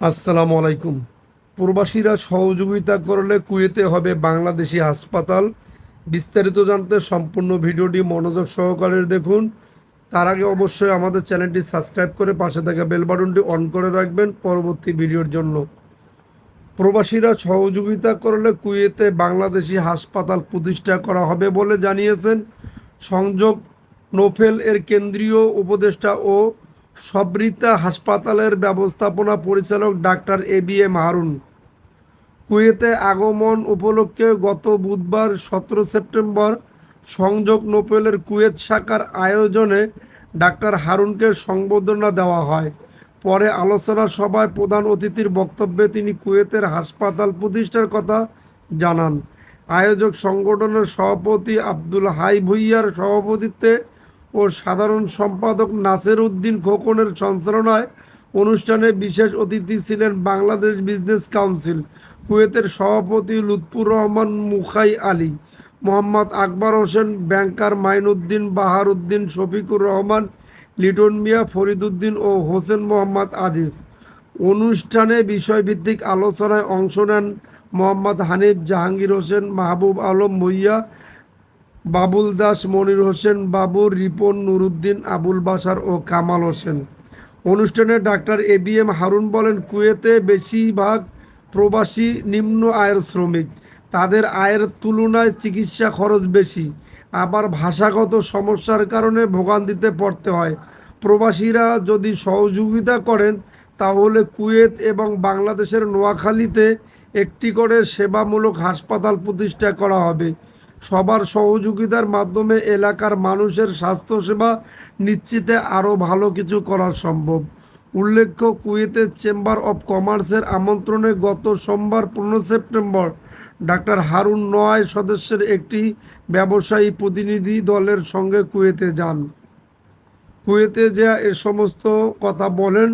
আসসালামু আলাইকুম। প্রবাসীরা সহযোগিতা করলে কুয়েতে হবে বাংলাদেশি হাসপাতাল। বিস্তারিত জানতে সম্পূর্ণ ভিডিওটি মনোযোগ সহকারে দেখুন। তার আগে অবশ্যই আমাদের চ্যানেলটি সাবস্ক্রাইব করে পাশে থাকা বেল বাটনটি অন করে রাখবেন পরবর্তী ভিডিওর জন্য। প্রবাসীরা সহযোগিতা করলে কুয়েতে বাংলাদেশি হাসপাতাল প্রতিষ্ঠা করা হবে বলে জানিয়েছেন সংযোগ নোফেল এর কেন্দ্রীয় উপদেষ্টা ও সবরিতা হাসপাতালের ব্যবস্থাপনা পরিচালক doctor A B M Harun কুয়েতে আগমন উপলক্ষে গত বুধবার সতেরো সেপ্টেম্বর সংযোগ নোপেলের কুয়েত শাখার আয়োজনে ডাক্তার হারুনকে সংবর্ধনা দেওয়া হয়। পরে আলোচনা সভায় প্রধান অতিথির বক্তব্যে তিনি কুয়েতের হাসপাতাল প্রতিষ্ঠার কথা জানান। আয়োজক সংগঠনের সভাপতি আব্দুল হাই ভুইয়ার সভাপতিত্বে ও সাধারণ সম্পাদক নাসের উদ্দিন খোকনের সঞ্চালনায় অনুষ্ঠানে বিশেষ অতিথি ছিলেন বাংলাদেশ বিজনেস কাউন্সিল কুয়েতের সভাপতি লুৎফুর রহমান মুখাই আলী, মোহাম্মদ আকবর হোসেন, ব্যাংকার মাইনুদ্দিন বাহার উদ্দিন শফিকুর রহমান, লিটন মিয়া ফরিদুদ্দিন ও হোসেন মোহাম্মদ আজিজ। অনুষ্ঠানে বিষয়ভিত্তিক আলোচনায় অংশ নেন মোহাম্মদ হানিফ জাহাঙ্গীর হোসেন, মাহবুব আলম ভুইয়া বাবুল দাস, মনির হোসেন বাবু, রিপন নুরুদ্দিন, আবুল বাসার ও কামাল হোসেন। অনুষ্ঠানে doctor A B M Harun বলেন, কুয়েতে বেশিরভাগ প্রবাসী নিম্ন আয়ের শ্রমিক। তাদের আয়ের তুলনায় চিকিৎসা খরচ বেশি। আবার ভাষাগত সমস্যার কারণে ভোগান্তিতে পড়তে হয়। প্রবাসীরা যদি সহযোগিতা করেন, তাহলে কুয়েত এবং বাংলাদেশের নোয়াখালীতে একটি করে সেবামূলক হাসপাতাল প্রতিষ্ঠা করা হবে। সবার সহযোগিতার মাধ্যমে এলাকার মানুষের স্বাস্থ্যসেবা নিশ্চিতে আরও ভালো কিছু করা সম্ভব। উল্লেখ্য কুয়েতের চেম্বার অব কমার্সের আমন্ত্রণে গত সোমবার পনেরো সেপ্টেম্বর ডাক্তার হারুন নয় সদস্যের একটি ব্যবসায়ী প্রতিনিধি দলের সঙ্গে কুয়েতে যান। কুয়েতে যা এ সমস্ত কথা বলেন